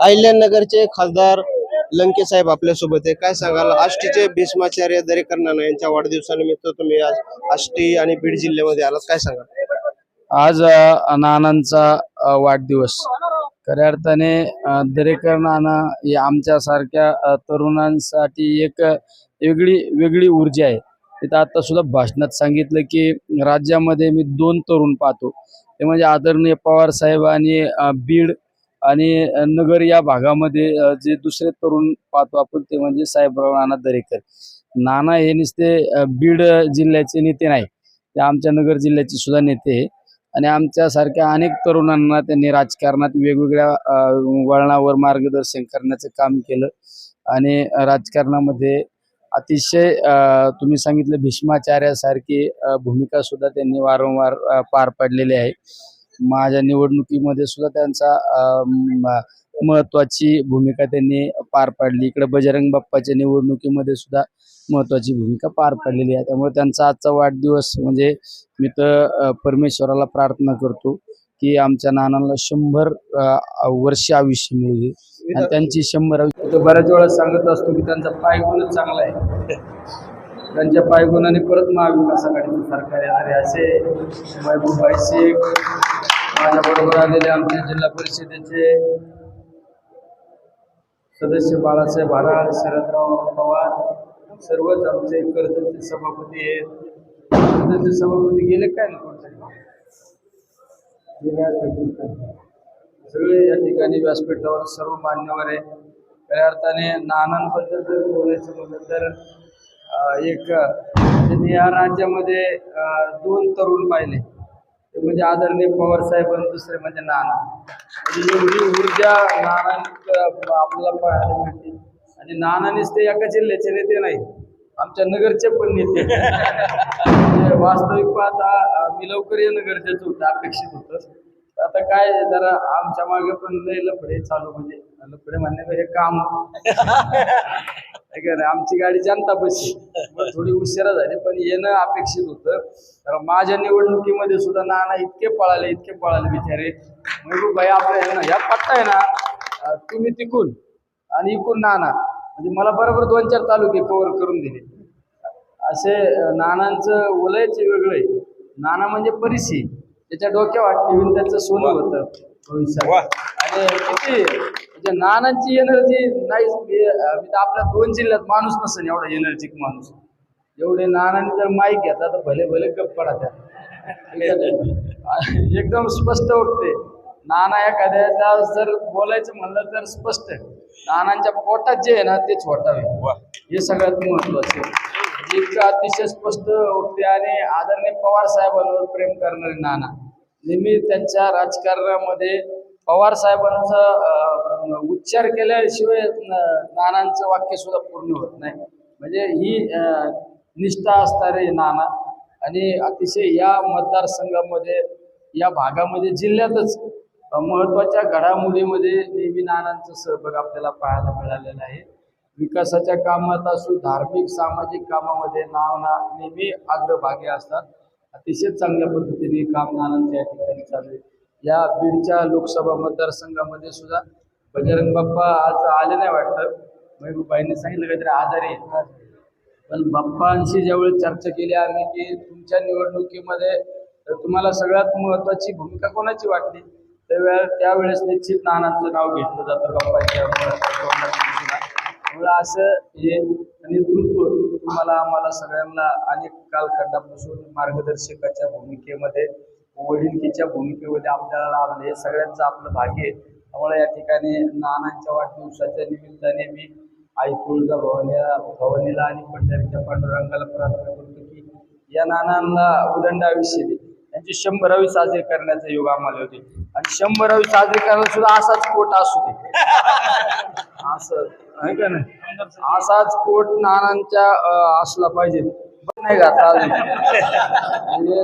अहिल्यानगरचे खासदार लंके साहेब आपल्यासोबत आहे. काय सांगाल? आष्टीचे भीष्माचार्य दरेकर नाना यांच्या वाढदिवसानिमित्त तुम्ही आज आष्टी आणि बीड जिल्ह्यामध्ये आलात. काय सांगाल? आज नानांचा वाढदिवस. खऱ्या अर्थाने दरेकर नाना हे आमच्यासारख्या तरुणांसाठी एक वेगळी वेगळी ऊर्जा आहे. तिथं आता सुद्धा भाषणात सांगितलं की राज्यामध्ये मी दोन तरुण पाहतो. ते म्हणजे आदरणीय पवार साहेब आणि बीड आणि नगर या भागामध्ये जे दुसरे तरुण पाहतो आपण ते म्हणजे साहेबराव नाना दरेकर. नाना हे नुसते बीड जिल्ह्याचे नेते नाही ते आमच्या नगर जिल्ह्याचे सुद्धा नेते आणि आमच्यासारख्या अनेक तरुणांना त्यांनी राजकारणात वेगवेगळ्या वळणावर मार्गदर्शन करण्याचं काम केलं. आणि राजकारणामध्ये अतिशय तुम्ही सांगितलं भीष्माचार्यासारखी भूमिका सुद्धा त्यांनी वारंवार पार पाडलेली आहे. माझ्या निवडणुकीमध्ये सुद्धा त्यांचा महत्वाची भूमिका त्यांनी पार पाडली. इकडे बजरंग बाप्पाच्या निवडणुकीमध्ये सुद्धा महत्वाची भूमिका पार पाडलेली आहे. त्यामुळे त्यांचा आजचा वाढदिवस म्हणजे मी तर परमेश्वराला प्रार्थना करतो की आमच्या नानांना शंभर वर्ष आयुष्य मिळू आणि त्यांची शंभर आयुष्य बऱ्याच वेळा सांगत असतो की त्यांचा पायगुणच चांगला आहे. त्यांच्या पायगुणाने परत महाविकास आघाडीचं सरकार येणारे असे. महबूबाई शेख माझ्याबरोबर आलेले आमच्या जिल्हा परिषदेचे सदस्य बाळासाहेब आराड शरदराव पवार सर्वच आमचे कर्जतचे सभापती आहेत. कर्जतचे सभापती गेले काय ना कोणतरी? सगळे या ठिकाणी व्यासपीठावर सर्व मान्यवर आहे खऱ्या अर्थाने नानांबद्दल जर बोलायचं म्हटलं तर एक त्यांनी या राज्यामध्ये दोन तरुण पाहिले. ते म्हणजे आदरणीय पवार साहेब आणि दुसरे म्हणजे नाना. एवढी ऊर्जा नाना आपल्याला पाहायला मिळते. आणि नानानेच ते एका जिल्ह्याचे नेते नाही आमच्या नगरचे पण नेते. म्हणजे वास्तविक पाहता मी लवकर या नगरच्याच होतं अपेक्षित होतं. आता काय जरा आमच्या मागे पण लय लफडे चालू म्हणजे लफडे म्हणण्यापेक्षा काम. का नाही? आमची गाडी जनता मग थोडी उशिरा झाली पण येणं अपेक्षित होतं. तर माझ्या निवडणुकीमध्ये सुद्धा नाना इतके पळाले इतके पळाले बिचारे. महबूब भाई आपल्या ह्या ना ह्या पट्टा आहे ना तुम्ही तिकून आणि इकून नाना. म्हणजे मला बरोबर दोन चार तालुके कव्हर करून दिले. असे नानांचं वलयच वेगळं आहे. नाना म्हणजे परिसी त्याच्या डोक्यावर ठेवून त्याचं सोनं होतं. भविष्यात किती? म्हणजे नानांची एनर्जी तर आपल्या दोन जिल्ह्यात माणूस नसेल एवढा एनर्जिक माणूस. एवढे नानांनी जर माईक घेतला तर भले भले गप्प पडा त्या. एकदम स्पष्ट उठते नाना एखाद्याला जर बोलायचं म्हणलं तर स्पष्ट. नानांच्या पोटात जे आहे ना ते छोटावे हे सगळ्यात महत्वाचं. इतकं अतिशय स्पष्ट उठते आणि आदरणीय पवार साहेबांवर प्रेम करणारे नाना नेहमी त्यांच्या राजकारणामध्ये पवार साहेबांचा उच्चार केल्याशिवाय न- नानांचं वाक्य सुद्धा पूर्ण होत नाही. म्हणजे ही निष्ठा असणारे नाना आणि अतिशय या मतदारसंघामध्ये या भागामध्ये जिल्ह्यातच महत्त्वाच्या महत्त्वाच्या घडामोडीमध्ये नेहमी नानांचं सहभाग आपल्याला पाहायला मिळालेला आहे. विकासाच्या कामात असू धार्मिक सामाजिक कामामध्ये नाव ना नेहमी अग्रभागी असतात. अतिशय चांगल्या पद्धतीने काम नानांच्या या ठिकाणी चालू आहे. या बीडच्या लोकसभा मतदारसंघामध्ये सुद्धा बजरंग बाप्पा आज आले नाही वाटतं. महबूबाईंनी सांगितलं काहीतरी आजारी पण बाप्पांशी ज्यावेळी चर्चा केली आम्ही की तुमच्या निवडणुकीमध्ये तुम्हाला सगळ्यात महत्वाची भूमिका कोणाची वाटली? त्यावेळे त्यावेळेस निश्चित नानांचं नाव घेतलं जातं बाप्पांच्या तोंडातून. असं हे नेतृत्व तुम्हाला आम्हाला सगळ्यांना अनेक कालखंडापासून मार्गदर्शकाच्या भूमिकेमध्ये वडिलकीच्या भूमिकेमध्ये आपल्याला लाभले. हे सगळ्यांचं आपलं भाग्य आहे. त्यामुळे या ठिकाणी नानांच्या वाढदिवसाच्या निमित्ताने मी आई तुळजा भवानीला भवानीला आणि पंढरीच्या पांडुरंगाला प्रार्थना करतो की या नानांना उदंड आयुष्य दे. यांची शंभरावी साजरी करण्याचा योग आम्हाला होते आणि शंभरावी साजरी करायला सुद्धा असाच कोट असू दे. असं का नाही? असाच कोट नानांच्या असला पाहिजे. नाही अजून? म्हणजे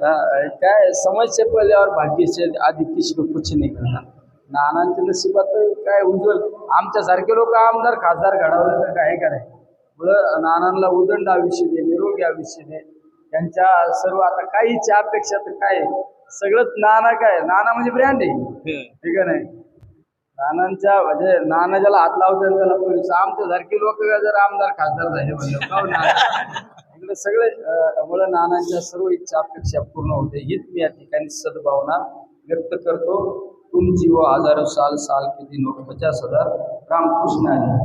जरा अधुरच अं, काय समस्या पडल्यावर भाग्यचे आधी किसी कुछ नाही करणार नानांच्या नशिबात काय उज्ज्वल. आमच्यासारखे लोक आमदार खासदार घडवले तर काय कराय मुळे नानांना उदंड आयुष्य दे निरोगी आयुष्य दे. त्यांच्या सर्व आता काही इच्छा अपेक्षा तर काय? सगळंच नाना काय? नाना म्हणजे ब्रँड आहे. ठीक आहे नाही? नानांच्या म्हणजे नाना ज्याला हात लावतात त्याला पोलीस. आमच्या सारखी लोक जर आमदार खासदार झाले म्हणलं आपले सगळे वळ नानांच्या सर्व इच्छा अपेक्षा पूर्ण होते. हीच मी या ठिकाणी सद्भावना व्यक्त करतो. तुमची व हजारो साल साल किती नोट पचास हजार. रामकृष्ण आहे